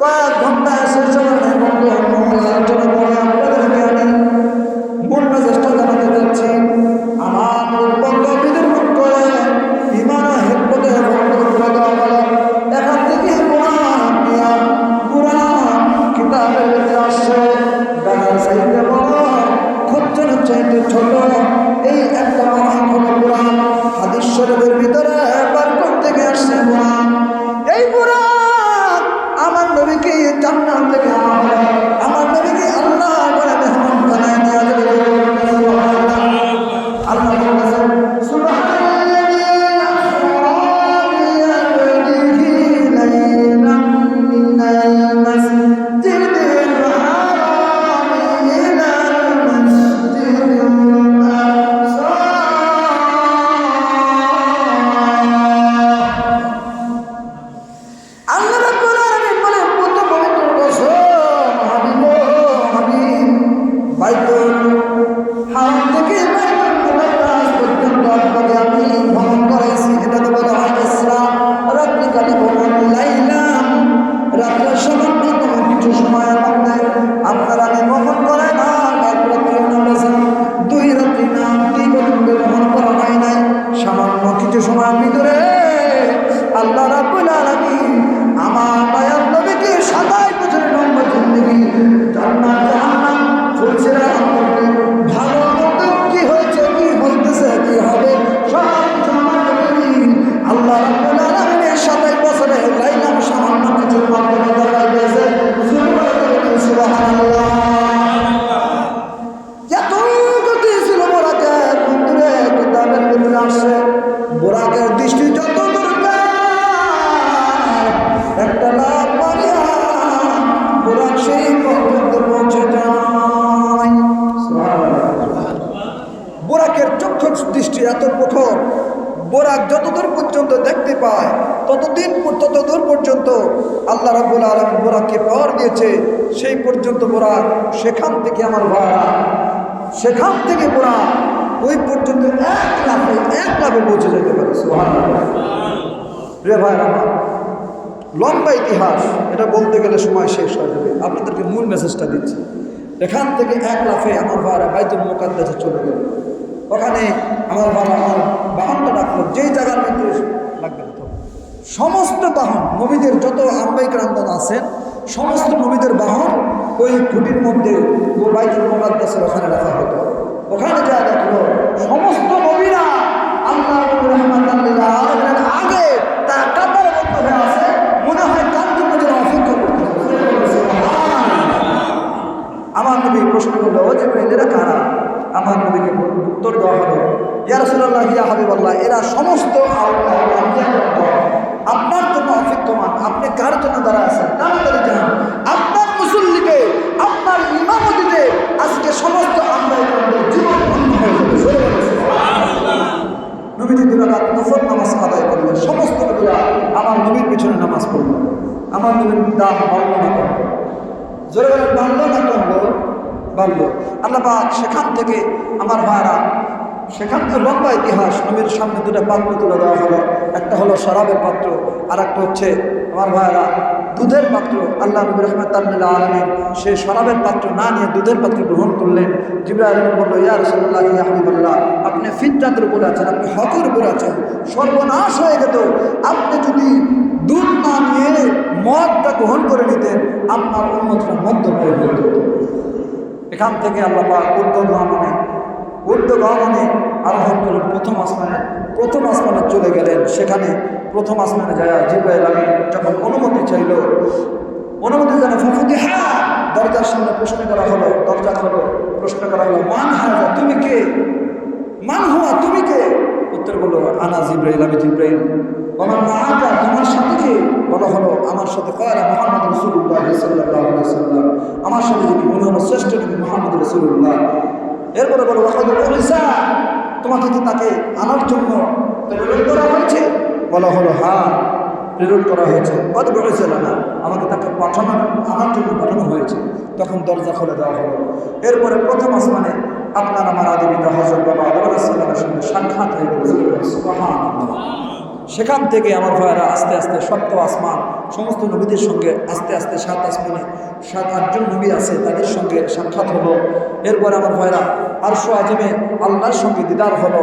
কয়েক ঘণ্টা শেষ সময় সৃষ্টি এত কঠোর। বোরাক যতদূর পর্যন্ত দেখতে পায়, ততদিন ততদূর পর্যন্ত আল্লাহ রাবুল আলম বোরাককে পাওয়ার দিয়েছে। সেই পর্যন্ত বোরাক সেখান থেকে আমার ভাড়া সেখান থেকে বোরাক ওই পর্যন্ত এক লাভে এক লাভে পৌঁছে যেতে পারে। রে ভাই লম্বা ইতিহাস, এটা বলতে গেলে সময় শেষ হয়ে যাবে। আপনাদেরকে মূল মেসেজটা দিচ্ছি। এখান থেকে এক লাফে আমার ভাড়া বাইতুল মোকাদ্দাসে চলে গেল। ওখানে আমার বাবা আমার বাহনটা ডাকলো যেই জায়গার মধ্যে লাগবে না সমস্ত বাহন, নবীদের যত আম্বাইক রান্ধন আছেন, সমস্ত নবীদের বাহন ওই খুঁটির মধ্যে ওখানে রাখা হতো। ওখানে যা উত্তর দেওয়া হলো। ইয়া রাসূলুল্লাহ, ইয়া হাবিবাল্লাহ, এরা সমস্ত। আপনার জন্য অপেক্ষমান আপনি কার জন্য দাঁড়া আছেন? তাড়াতাড়ি যান আপনার মুসল্লিকে, আপনার ইমামতিতে আজকে সমস্ত আমরা জীবন বন্ধ হয়ে যাবে। নবীজি দুরাকাত নফল নামাজ আদায় করলেন। সমস্ত নবীরা আমার নবীর পিছনে নামাজ পড়লেন। আমার নবীর দাম বাড়লো না কমলো জোরে বলে বাড়লো না কমলো বাড়লো আল্লাহ পাক সেখান থেকে আমার ভাইরা, সেখান থেকে লম্বা ইতিহাস নবীর সামনে দুটা পাত্র তুলে দেওয়া হলো। একটা হলো শরাবের পাত্র আর একটা হচ্ছে আমার ভাইরা দুধের পাত্র। আল্লাহ নবী রহমত আলমিন সে শরাবের পাত্র না নিয়ে দুধের পাত্র গ্রহণ করলেন। জিবরা আলমিন বলল, ইয়া রসল্লাহ ইয়া হাবিবুল্লাহ, আপনি ফিতরাতের উপরে আছেন, আপনি হকের উপরে আছেন। সর্বনাশ হয়ে যেত আপনি যদি দুধ না নিয়ে মদটা গ্রহণ করে নিতেন, আপনার উন্মতটা মধ্যময় হয়ে যেত। এখান থেকে আল্লাহ পাক উদ্যোগ মানে উদ্যোগ মানে আরোহণ করলেন, প্রথম আসমানে প্রথম আসমানে চলে গেলেন। সেখানে প্রথম আসমানে যায় জিব্রাইল আমি যখন অনুমতি চাইল, অনুমতি যেন ফাফুতি হ্যাঁ! দরজার সামনে প্রশ্ন করা হলো, দরজা খোলো, প্রশ্ন করা হলো, মান হাজা, তুমি কে? মান হুয়া, তুমি কে? উত্তর বলল, আনা জিব্রাইল, আমি জিব্রাইল। মাহাকা তোমার সাথে কে? বলা হলো আমার সাথে কয়লা মোহাম্মদ রসুল্লাহ সাল্লাহ সাল্লাম আমার সাথে যিনি উনি হলো শ্রেষ্ঠ নবী মোহাম্মদ রসুল্লাহ এরপরে বলো ওয়াকাদুলিসা তোমাকে কি তাকে আনার জন্য প্রেরণ করা হয়েছে? বলা হলো হ্যাঁ প্রেরণ করা হয়েছে। কত বলেছে না আমাকে তাকে পাঠানো, আনার জন্য পাঠানো হয়েছে। তখন দরজা খুলে দেওয়া হলো। এরপরে প্রথম আসমানে আপনার আমার আদিবিতা হজরত বাবা আদম সঙ্গে সাক্ষাৎ হয়ে গেল। সেখান থেকে আমার ভাইয়েরা আস্তে আস্তে সপ্ত আসমান সমস্ত নবীদের সঙ্গে আস্তে আস্তে সাত আসমানে সাত, আটজন নবী আছে, তাদের সঙ্গে সাক্ষাৎ হলো। এরপর আমার ভয়রা আরশো আজমে আল্লাহর সঙ্গে দিদার হলো।